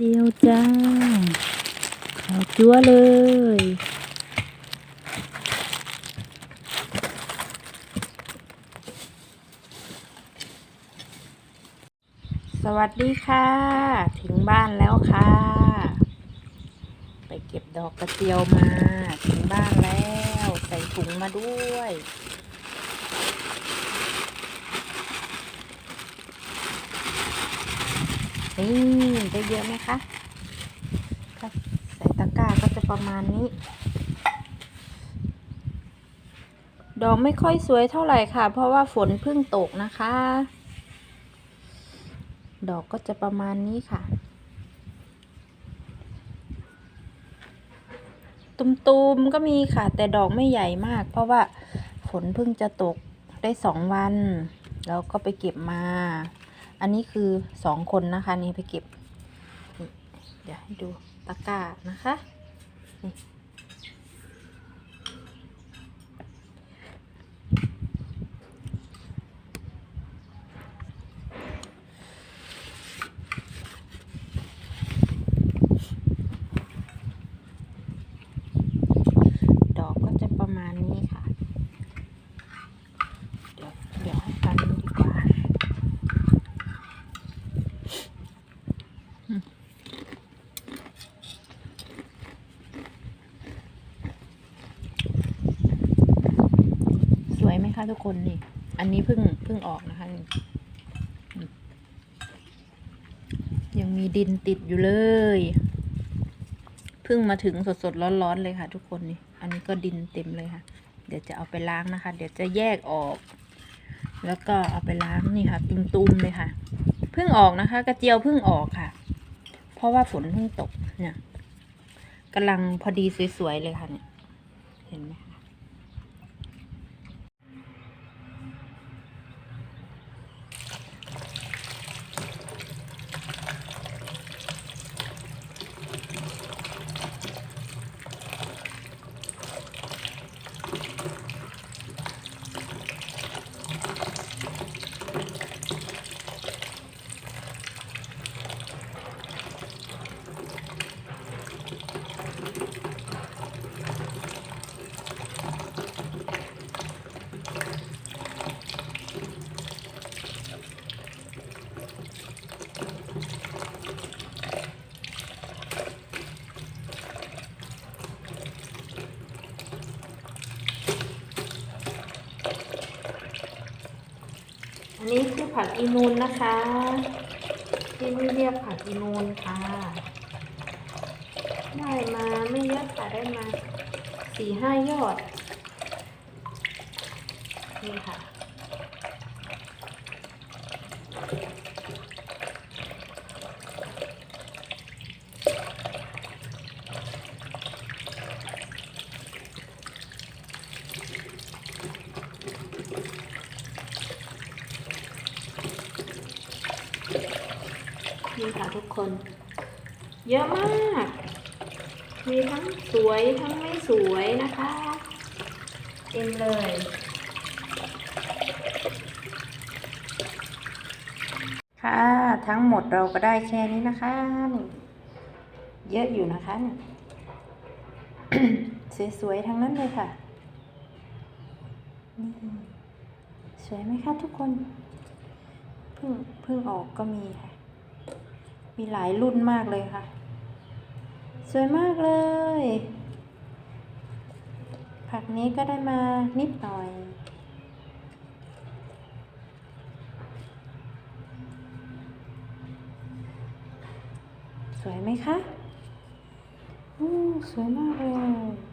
เตียวจ้าขาวจั๊วเลย สวัสดีค่ะ ถึงบ้านแล้วค่ะ ไปเก็บดอกกระเจียวมา ถึงบ้านแล้ว ใส่ถุงมาด้วย นี่ได้เยอะไหมคะถ้าใส่ตะกร้าก็จะประมาณนี้ ดอกไม่ค่อยสวยเท่าไหร่ค่ะ เพราะว่าฝนเพิ่งตกนะคะ ดอกก็จะประมาณนี้ค่ะ ตุมๆก็มีค่ะ แต่ดอกไม่ใหญ่มาก เพราะว่าฝนเพิ่งจะตกได้สองวัน แล้วก็ไปเก็บมา อันนี้คือสองคนนะคะนี่ไปเก็บ เดี๋ยวให้ดูตะกร้านะคะนี่ดอกก็จะประมาณนี้ค่ะ เดี๋ยวเดี๋ยวให้ฟันดีกว่า สวย ไหมคะทุกคนนี่ อันนี้เพิ่งเพิ่งออกนะคะ ยังมีดินติดอยู่เลย เพิ่งมาถึงสดๆร้อนๆเลยค่ะ ทุกคนนี่ อันนี้ก็ดินเต็มเลยค่ะ เดี๋ยวจะเอาไปล้างนะคะ เดี๋ยวจะแยกออก แล้วก็เอาไปล้างนี่ค่ะ ตุ้มๆเลยค่ะ เพิ่งออกนะคะ กระเจียวเพิ่งออกค่ะ เพราะว่าฝนเพิ่งตกเนี่ยกำลังพอดีสวยๆเลยค่ะเนี่ย อันนี้คือผักอีนูนนะคะ ที่นี่เรียกผักอีนูนค่ะ ได้มาไม่เยอะค่ะได้มาสี่ห้ายอด นี่ค่ะ นี่ค่ะทุกคน เยอะมาก มีทั้งสวยทั้งไม่สวยนะคะเต็มเลยค่ะทั้งหมดเราก็ได้แค่นี้นะคะ เยอะอยู่นะคะเนี่ยสวยๆทั้งนั้นเลยค่ะนี่สวยไหมคะทุกคนเพิ่งเพิ่งออกก็มีค่ะ มีหลายรุ่นมากเลยค่ะ สวยมากเลย ผักนี้ก็ได้มานิดหน่อยสวยไหมคะอู้สวยมากเลย